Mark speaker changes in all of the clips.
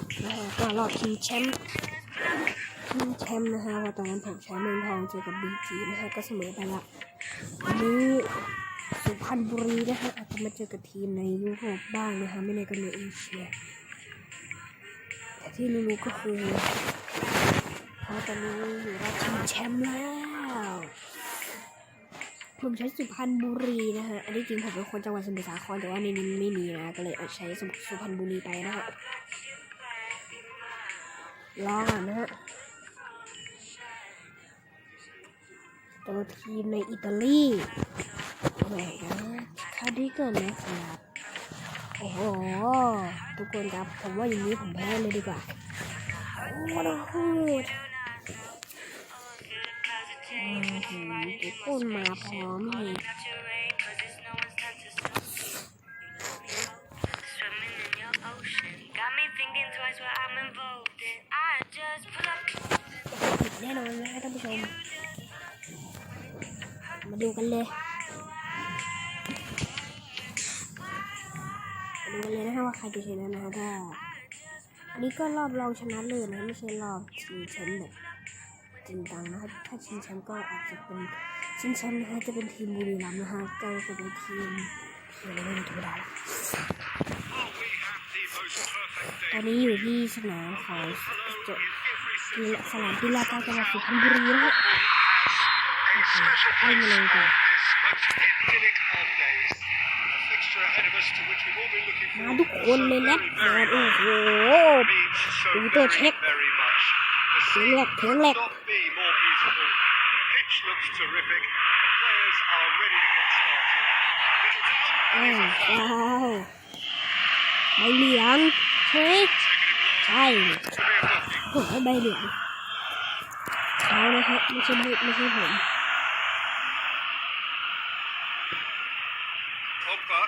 Speaker 1: คนนะฮะก็รอบชิงแชมป์ชิงแชมป์นะฮะว่าตอนนั้นผมใช้เมืองทองเจอกับบีจีนะฮะก็เสมอไปละวันนี้สุพรรณบุรีนะฮะอาจจะมาเจอกับทีมในยุโรปบ้างนะฮะไม่ในก็ในเอเชียแต่ที่รู้ๆก็คือพอตอนนี้อยู่รอบชิงแชมป์แล้วผมใช้สุพรรณบุรีนะฮะ อันนี้จริงผมเป็นคนจังหวัดสมุทรสาครแต่ว่าในนี้ไม่มีนะ ก็เลยเอาใช้สุสุพรรณบุรีไปนะฮะ รอก่อนนะฮะตัวทีมในอิตาลีแหมคาดิเกิลนะครับโอ้โห ทุกคนครับ ผมว่าอย่างนี้ผมแพ้เลยดีกว่า โอ้โหทุกคนมาพร้อมเลย ผิดแน่นอนนะท่านผู้ชม มาดูกันเลยมาดูกันเลยนะฮะว่าใครจะชนะนะฮะถ้าอันนี้ก็รอบรองชนะเลิศนะไม่ใช่รอบชิงแชมป์แบบจริงจังนะครับถ้าชิงแชมป์ก็อาจจะเป็นชิงแชมป์นะฮะจะเป็นทีมบุรีรัมย์นะฮะก็จะเป็นทีมเดี๋ยวเราเล่ธรรมดาละ ตอนนี้อยู่ที่สนามของจที่สนามที่ลาดเก้าจังหวัดสุพรรณบุรีนะฮะ
Speaker 2: Special
Speaker 1: Ay,
Speaker 2: place
Speaker 1: malayo.
Speaker 2: of this most idyllic of days. A fixture ahead of us to which we've all been looking
Speaker 1: มา
Speaker 2: forward
Speaker 1: ทุก
Speaker 2: for
Speaker 1: คน
Speaker 2: so
Speaker 1: เลยนะ
Speaker 2: very,
Speaker 1: มา
Speaker 2: very
Speaker 1: โอ้
Speaker 2: long.
Speaker 1: โห
Speaker 2: Means so
Speaker 1: Chúng tôi
Speaker 2: very,
Speaker 1: check.
Speaker 2: very much. The
Speaker 1: เสียง
Speaker 2: scene
Speaker 1: แรกเสียงแรก
Speaker 2: could not be more beautiful. The pitch looks terrific. The players are ready to get started. Middleton
Speaker 1: อ้าว
Speaker 2: is a foul.
Speaker 1: ว้าวใช่ไหใช่
Speaker 2: To be a booking.
Speaker 1: ผมให้ใบเหลืองเขานะครับไม่ใช่ไม่ไม่ใช่ผม
Speaker 2: Pogba.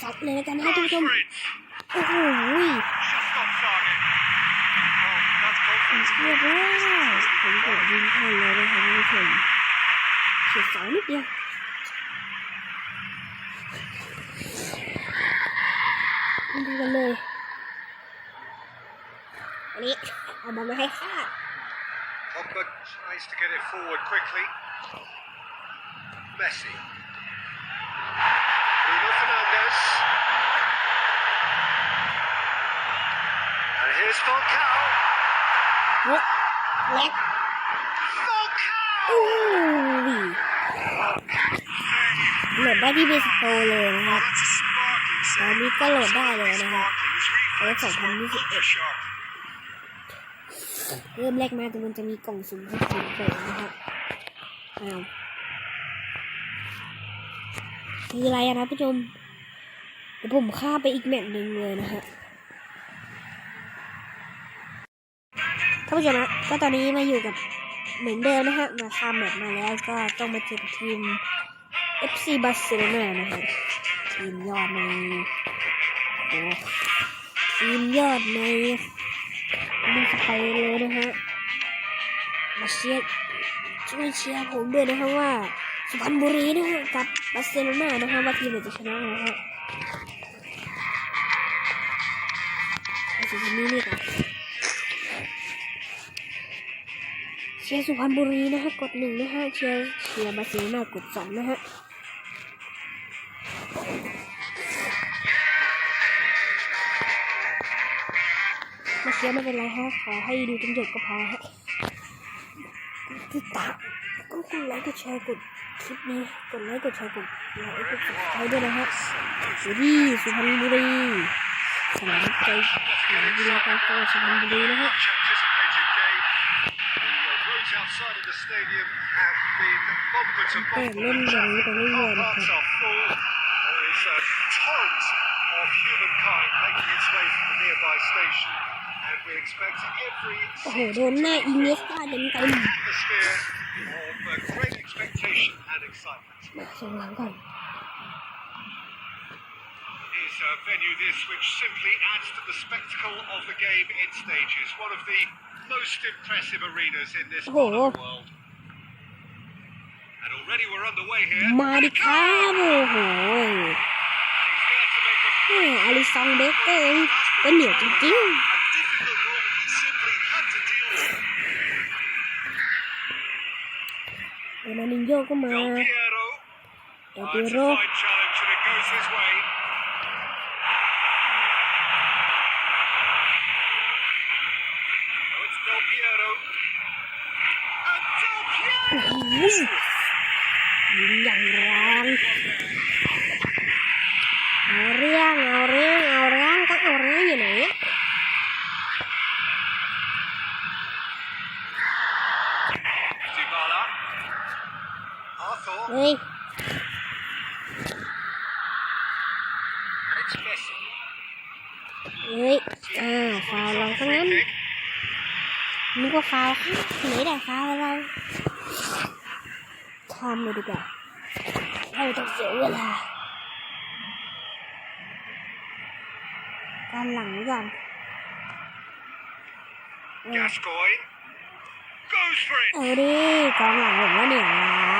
Speaker 1: สักเลยแล้วกันนะท่านผู้ชมโอ้โห
Speaker 2: Shot off target. Oh, that's confidence.
Speaker 1: เรียบร้อยผมกดยิงเข้าเลยนะครับท่านผู้ชมเฉียดสายนิดเดียวดูกันเลย อันนี้เอาบอลมาให้คาด
Speaker 2: Pogba tries to get it forward quickly. Messi. Bruno Fernandes. And here's Falcao.
Speaker 1: เล็กเล็ก
Speaker 2: Falcao!
Speaker 1: อู้ยโหลดได้ที่เบสโตเลยนะครับ
Speaker 2: That's a sparking
Speaker 1: ตอน
Speaker 2: save.
Speaker 1: นี้ก็โหลดได้เลยนะครับ
Speaker 2: Sparking. It was reflexes from the
Speaker 1: Ôi,
Speaker 2: shot.
Speaker 1: เเริ่มแรกมาแต่มันจะมีกล่องสุ่มให้คุณเปิดนะครับอ้าวคืออะไรอะนะผู้ชมเดี๋ยวผมข้าไปอีกแมตช์หนึ่งเลยนะฮะท่านผู้ชมนะก็ตอนนี้มาอยู่กับเหมือนเดิมนะฮะมาข้าแมตช์มาแล้วก็ต้องมาเจอกับทีม FC บาร์เซโลนานะฮะทีมยอดในโอ้ทีมยอดใน มีสไปเลยนะฮะมาเชียร์ช่วยเชียร์ผมด้วยนะฮะว่าสุพรรณบุรีนะฮะกับบาร์เซโลนานะฮะว่าทีมไหนจะชนะนะฮะเอาสุพรรณนี้นี่ก่อนเชียร์สุพรรณบุรีนะฮะกดหนึ่งนะฮะเชียร์เชียร์บาร์เซโลนากดสองนะฮะ ยร์ไม่เป็นไรฮะ ขอให้ดูจนจบก็พอฮะติดตามก็กดไลค์กดแชร์กดคลิปนี้กดไลค์กดแชร์กดไลค์กดซับสไครต์ด้วยนะฮะสุรีสุพรรณบุรีสนามใจสนามกีฬากาโตสุพรรณบุรีนะฮะ
Speaker 2: Much anticipated game. The uh, roads outside of the stadium have been bumper to
Speaker 1: เปิด
Speaker 2: bumper.
Speaker 1: เล่นอย่างนี้ไปเรื่อยๆนะ
Speaker 2: Car
Speaker 1: ค
Speaker 2: parks
Speaker 1: รับ
Speaker 2: are full. There is a torrent of humankind making its way from the nearby station, and we expect every
Speaker 1: โอ้โห
Speaker 2: seat
Speaker 1: โดนหน้าอินเนสตาเต็มเต็ม
Speaker 2: atmosphere of uh, great expectation and excitement.
Speaker 1: มาส่งหลังก่อน
Speaker 2: Is uh, venue this, which simply adds to the spectacle of the game in stages. One of the most impressive arenas in this part of the world. And already we're underway here.
Speaker 1: มาดิครับโอ้โห
Speaker 2: He's there to make a
Speaker 1: แม่อลิซองเบเกอร์ก็เหนียวจริง
Speaker 2: a
Speaker 1: Ölenin yok mu?
Speaker 2: Del Piero.
Speaker 1: เฮ้ย
Speaker 2: It's Messi.
Speaker 1: เฮ้ย อ่า ฟาวเราทั้งนั้น
Speaker 2: Free kick.
Speaker 1: นึกว่าฟาวค่ะไหนได้ฟาวเราทำเลยดีกว่าเราต้องเสียเวลาการหลังไว้ก่อนเออ
Speaker 2: Gascoigne. Goes for it.
Speaker 1: เอาดิกองหลังผมว่าเหนียวนะ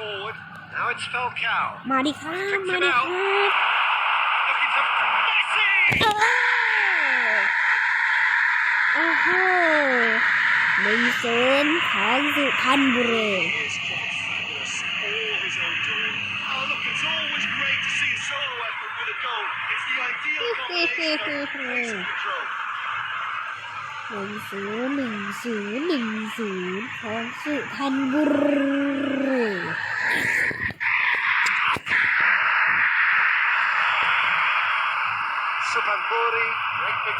Speaker 2: forward. Now it's Falcao.
Speaker 1: มาดิครับ มาดิครับ
Speaker 2: Looking to Messi!
Speaker 1: โอ้โหหนึ่งศูนย์ของสุพรรณบุรี
Speaker 2: He is quite fabulous. All his own doing. Oh, look, it's always great to see a solo effort with a goal. It's the ideal combination of pace and control.
Speaker 1: หนึ่งศูนย์หนึ่งศูนย์หนึ่งศูนย์ของสุพรรณบุรี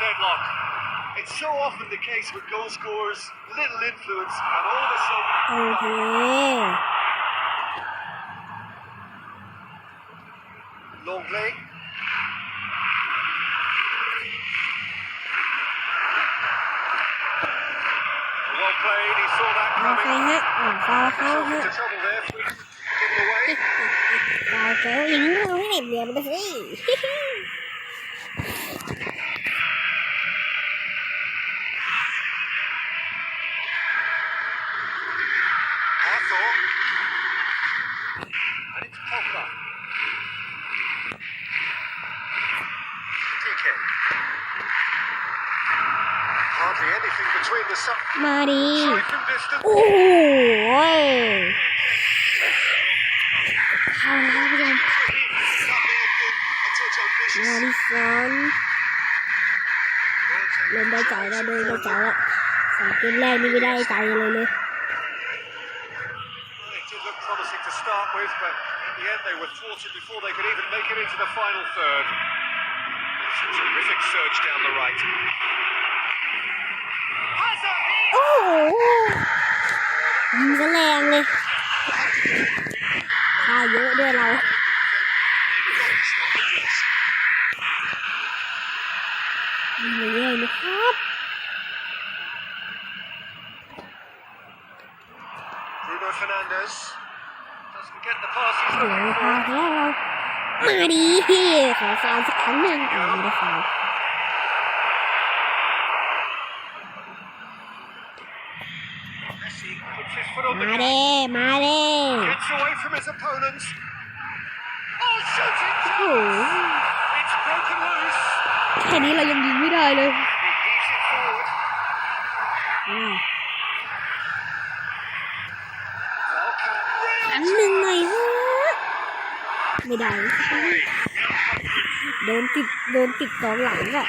Speaker 2: deadlock. It's so often the case with goal scorers, little influence, and all of a sudden
Speaker 1: โอเค
Speaker 2: long play. Well played, he saw that
Speaker 1: เอาใคร
Speaker 2: coming.
Speaker 1: ฮะอ่าฟาวเขา
Speaker 2: Himself
Speaker 1: ฮะ
Speaker 2: into trouble there, free kick given away.
Speaker 1: ฟาวเขายิงเราให้เด็ดเดียวไปสิ มาดิ
Speaker 2: Striking distance.
Speaker 1: โอ้โหเข้าแล้วพี่ชม
Speaker 2: That may have been a touch
Speaker 1: มา
Speaker 2: ambitious.
Speaker 1: ดิสัน
Speaker 2: Well taken
Speaker 1: เล่นได้ใจ
Speaker 2: chance
Speaker 1: แล้วเดินได้
Speaker 2: for
Speaker 1: ใจ
Speaker 2: them.
Speaker 1: แล้วสองเกมแรกนี่ไม่ได้ใจเลยเลย
Speaker 2: Well, It did look promising to start with, but in the end they were thwarted before they could even make it into the final third. It's a terrific surge down the right. Has a hit!
Speaker 1: โอ้โหยิงซะแรงเลยค่าเยอะด้วยเรายิงเยอะๆนะครับ
Speaker 2: Bruno Fernandes doesn't get the pass he's
Speaker 1: โอ้โห
Speaker 2: looking
Speaker 1: พา
Speaker 2: for.
Speaker 1: แล้วเรามาดีขอฟาวสักครั้งหนึ่งอ่าไม่ได้ฟาว มา
Speaker 2: gas,
Speaker 1: เด้มาเด้
Speaker 2: gets away from his opponents. Oh, shooting!
Speaker 1: โอ้โห
Speaker 2: It's broken loose.
Speaker 1: แค่นี้เรายังยิงไม่ได้เลย
Speaker 2: He heaves it forward.
Speaker 1: อ่า
Speaker 2: Falcao.
Speaker 1: อันหนึ่งหน่อยเถอะไม่ได้ โดนติด โดนติดกองหลังอะ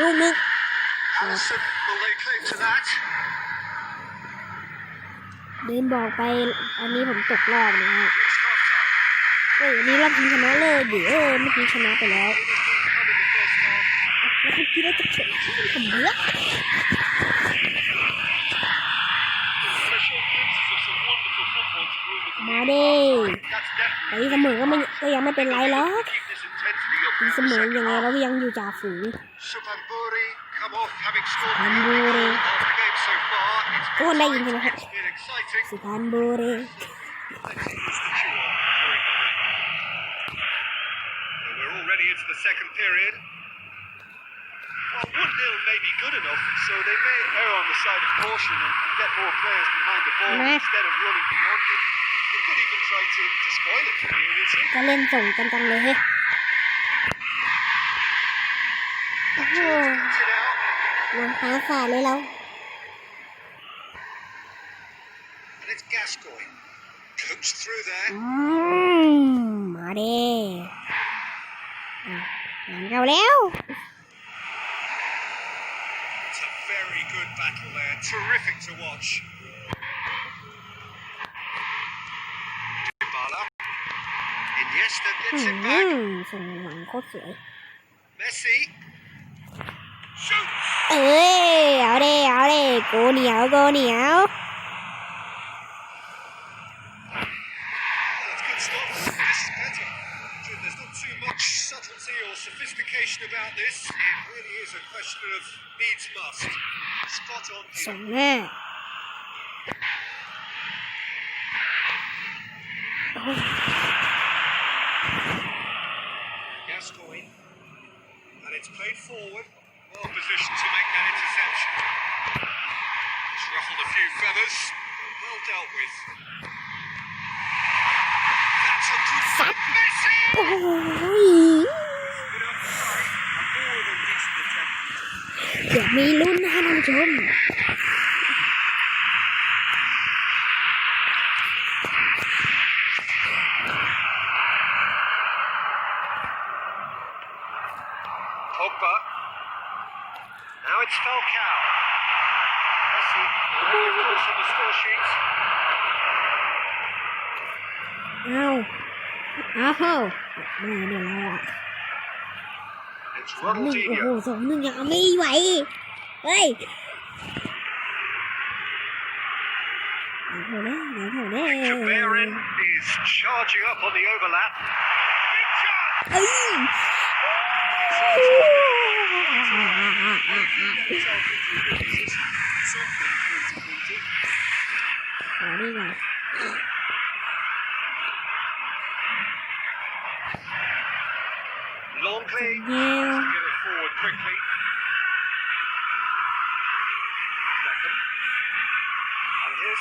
Speaker 1: ลูกนึง
Speaker 2: Allison will lay claim to that.
Speaker 1: เดินบอกไป อันนี้ผมตกรอบนะฮะ
Speaker 2: It's half time.
Speaker 1: เฮ้ยอันนี้เราทีมชนะเลยเดี๋ยวเออเมื่อกี้ชนะไปแล้ว
Speaker 2: They didn't come in the first half.
Speaker 1: แล้วเมื่อกี้เราจะเฉยผมเบื่อ
Speaker 2: And a short glimpses of some wonderful football to groom the
Speaker 1: มาดิ
Speaker 2: That's definitely
Speaker 1: ตีเสมอก็ไม่ก็ยังไม่เป็นไรหรอก
Speaker 2: keep this intensity up
Speaker 1: ตี
Speaker 2: now
Speaker 1: เส
Speaker 2: for
Speaker 1: มอ
Speaker 2: second
Speaker 1: ยังไง
Speaker 2: half.
Speaker 1: เราก็ยังอยู่จ่าฝูง
Speaker 2: Subhanburi come off having scored
Speaker 1: Subhanburi.
Speaker 2: of the game so far. It's
Speaker 1: ทุกคนได้ยินใช่ไหมครับ
Speaker 2: been exciting.
Speaker 1: สุพรรณบุรี
Speaker 2: Let's see who's the chew on during the break. So we're already into the second period. Well, 1-0 may be good enough, so they may err on the side of caution and get more players behind the ball
Speaker 1: Meh.
Speaker 2: instead of running beyond it. They could even try to, to spoil it for you, is it?
Speaker 1: ก็เล่นส่งกันจังเลยเฮ้ยโอ้โห
Speaker 2: Cuts it out.
Speaker 1: ลง
Speaker 2: battle there. Terrific to watch. Dybala. Iniesta
Speaker 1: อื
Speaker 2: gets it back.
Speaker 1: มส่งหวังโคตรสวย
Speaker 2: Messi. Shoots.
Speaker 1: เอ้ย เอาเด้เอาเด้โกเหนียวโกเหนียว
Speaker 2: That's good stuff. This is better. There's not too much subtlety or sophistication about this. It really is a question of needs must.
Speaker 1: So man.
Speaker 2: Gascoigne. And it's played forward. Well positioned to make that interception. It's ruffled a few feathers. Well dealt with. That's a good Messi!
Speaker 1: มีลุ้นนะคะท่านผู้ชม
Speaker 2: Pogba. Now it's Falcao. Messi, already of course on the score sheet.
Speaker 1: เอาเอาเข้าไม่เดี๋ยวเราอะ
Speaker 2: It's
Speaker 1: สองหนึ่งโอ้โห
Speaker 2: Ronaldinho.
Speaker 1: สองหนึ่งยังไม่ไหว เฮ้ยเดี๋ยวเถอะนะเดี๋ยวเถอะนะ
Speaker 2: Victor Bellerin is charging up on the overlap. Big chance!
Speaker 1: เอ้ย
Speaker 2: It's on himself into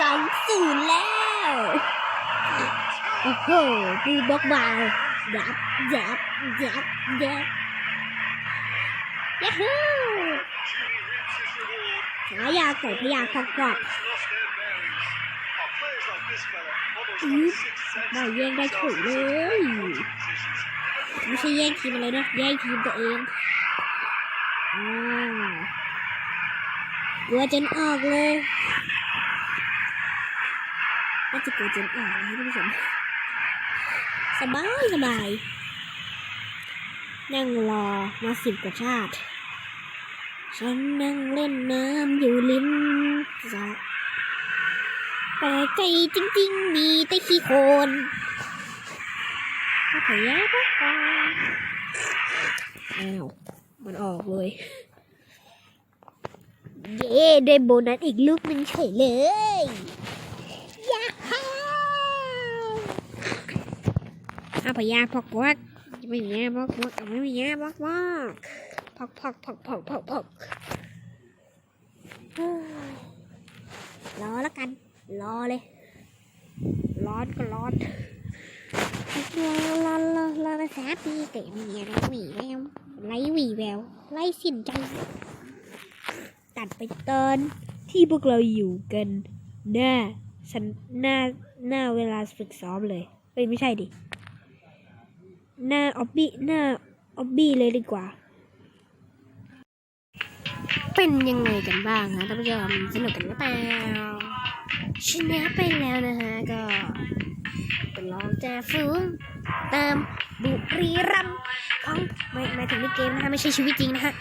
Speaker 1: สองศูนย์แล้ว โอ้โหดูบอกมาดับดับดับดับยัฮู้ขอยาใส่พยาคระกอ
Speaker 2: บ fella almost
Speaker 1: Mm.
Speaker 2: have a sixth sense
Speaker 1: ได้แย่งได้ถูกเลย ไม่ใช่แย่งทีมอะไรนะแย่งทีมตัวเองอ่าเกลัวจนออกเลยน่าจะกลัวจนออกนะท่านผู้ชมสบายสบาย นั่งรอมาสิบกว่าชาติ ฉันนั่งเล่นน้ำอยู่ริมสระ แต่ใจจริง ๆ มีแต่ขี้โคลนก็พยายามบอกว่าอ้าวมันออกเลยเย้ได้โบนัสอีกลูกหนึ่งเฉยเลยยาฮ่าอาพยาพอกวักไม่มีแง่พอกวักไม่มีแง่พอกวักพอกพอกพอกพอกพอกพอกเฮ้ยรอแล้วกัน รอเลย ร้อนก็ร้อน
Speaker 3: ร้อนร้อนรอรอมาสามปีแต่ไม่มีอะไรหวีแล้วไรหวีแววไรสินใจ
Speaker 1: ตัดไปตอนที่พวกเราอยู่กัน หน้าสันหน้าหน้าเวลาฝึกซ้อมเลยเอ้ยไม่ใช่ดิ หน้าออบบี้หน้าออบบี้เลยดีกว่า เป็นยังไงกันบ้างฮะท่านผู้ชมสนุกกันหรือเปล่า ชนะไปแล้วนะฮะ ก็เป็นรองจ่าฝูงตามบุรีรัมย์ของไม่หมาถึงในเกมนะคะไม่ใช่ชีวิตจริงนะฮะ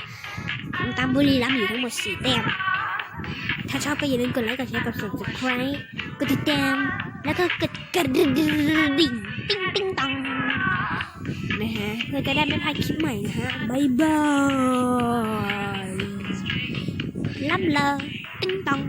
Speaker 1: ตามบุรีรัมย์อยู่ทั้งหมดสี่แต้มถ้าชอบก็อย่าลืมกดไลค์กดแชร์กด subscribe กดติดตามแล้วก็กดกระดิ่งดิ่งติ้งติ้งตองนะฮะเพื่อจะได้ไม่พลาดคลิปใหม่นะฮะบายบายลับเลยติ้งตอง